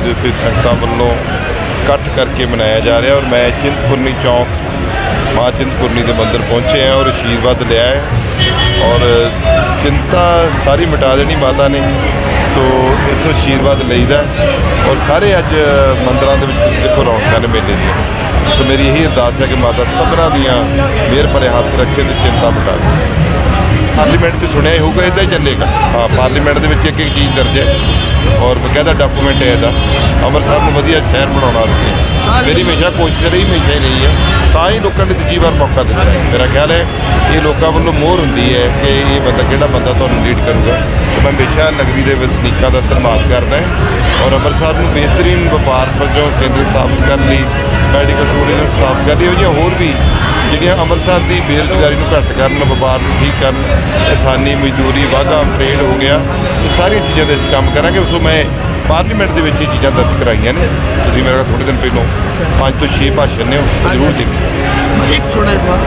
ਦੇ ਉੱਤੇ ਸੰਗਤਾਂ ਵੱਲੋਂ ਇਕੱਠ ਕਰਕੇ ਮਨਾਇਆ ਜਾ ਰਿਹਾ ਔਰ ਮੈਂ ਚਿੰਤਪੁਰਨੀ ਚੌਂਕ, ਮਾਂ ਚਿੰਤਪੁਰਨੀ ਦੇ ਮੰਦਿਰ ਪਹੁੰਚੇ ਆ ਔਰ ਆਸ਼ੀਰਵਾਦ ਲਿਆ ਹੈ ਔਰ ਚਿੰਤਾ ਸਾਰੀ ਮਿਟਾ ਦੇਣੀ ਮਾਤਾ ਨੇ। ਸੋ ਇੱਥੋਂ ਆਸ਼ੀਰਵਾਦ ਲਈਦਾ ਔਰ ਸਾਰੇ ਅੱਜ ਮੰਦਰਾਂ ਦੇ ਵਿੱਚ ਤੁਸੀਂ ਦੇਖੋ ਰੌਣਕਾਂ ਨੇ ਮੇਲੇ ਦੀਆਂ। ਤੇ ਮੇਰੀ ਇਹੀ ਅਰਦਾਸ ਹੈ ਕਿ ਮਾਤਾ ਸਭਨਾਂ ਦੀਆਂ ਮਿਹਰ ਭਰੇ ਹੱਥ ਰੱਖੇ ਤੇ ਚਿੰਤਾ ਮਿਟਾ ਮਿਟਾਵੇ ਪਾਰਲੀਮੈਂਟ 'ਚ ਸੁਣਿਆ ਹੀ ਹੋਊਗਾ ਇਦਾਂ ਹੀ ਚੱਲੇਗਾ। ਹਾਂ, ਪਾਰਲੀਮੈਂਟ ਦੇ ਵਿੱਚ ਇੱਕ ਇੱਕ ਚੀਜ਼ ਦਰਜ ਹੈ। ਔਰ ਬਕਾਇਦਾ ਡਾਕੂਮੈਂਟ ਹੈ ਇਹਦਾ। ਅੰਮ੍ਰਿਤਸਰ ਨੂੰ ਵਧੀਆ ਸ਼ਹਿਰ ਬਣਾਉਣਾ ਸੀ ਮੇਰੀ ਹਮੇਸ਼ਾ ਕੋਸ਼ਿਸ਼ ਰਹੀ, ਹਮੇਸ਼ਾ ਹੀ ਰਹੀ ਹੈ। ਤਾਂ ਹੀ ਲੋਕਾਂ ਨੇ ਦੂਜੀ ਵਾਰ ਮੌਕਾ ਦਿੱਤਾ ਹੈ। ਮੇਰਾ ਖਿਆਲ ਹੈ ਇਹ ਲੋਕਾਂ ਵੱਲੋਂ ਮੋਹਰ ਹੁੰਦੀ ਹੈ ਕਿ ਇਹ ਬੰਦਾ ਕਿਹੜਾ ਬੰਦਾ ਤੁਹਾਨੂੰ ਲੀਡ ਕਰੂਗਾ। ਤੇ ਮੈਂ ਹਮੇਸ਼ਾ ਨਗਰੀ ਦੇ ਵਸਨੀਕਾਂ ਦਾ ਧੰਨਵਾਦ ਕਰਦਾ ਔਰ ਅੰਮ੍ਰਿਤਸਰ ਨੂੰ ਬਿਹਤਰੀਨ ਵਪਾਰ ਵਜੋਂ ਕੇਂਦਰ ਸਥਾਪਿਤ ਕਰਨ ਲਈ ਮੈਡੀਕਲ ਟੂਰਿਜ਼ਮ ਸਥਾਪਿਤ ਕਰਨ ਲਈ ਹੋਰ ਵੀ ਜਿਹੜੀਆਂ ਅੰਮ੍ਰਿਤਸਰ ਦੀ ਬੇਰੁਜ਼ਗਾਰੀ ਨੂੰ ਘੱਟ ਕਰਨ ਵਪਾਰ ਨੂੰ ਠੀਕ ਕਰਨ ਕਿਸਾਨੀ ਮਜ਼ਦੂਰੀ ਵਾਧਾ ਟ੍ਰੇਡ ਹੋ ਗਿਆ ਇਹ ਸਾਰੀਆਂ ਚੀਜ਼ਾਂ ਦੇ ਅਸੀਂ ਕੰਮ ਕਰਾਂਗੇ। ਉਸ ਤੋਂ ਮੈਂ ਪਾਰਲੀਮੈਂਟ ਦੇ ਵਿੱਚ ਇਹ ਚੀਜ਼ਾਂ ਦਰਜ ਕਰਾਈਆਂ ਨੇ। ਤੁਸੀਂ ਮੇਰੇ ਕੋਲ ਥੋੜੇ ਦਿਨ ਪਹਿਲਾਂ ਪੰਜ ਤੋਂ ਛੇ ਭਾਸ਼ਣ ਨੇ ਉਹ ਜ਼ਰੂਰ ਦੇਖੋ ਇੱਕ ਛੋਟਾ ਜਿਹਾ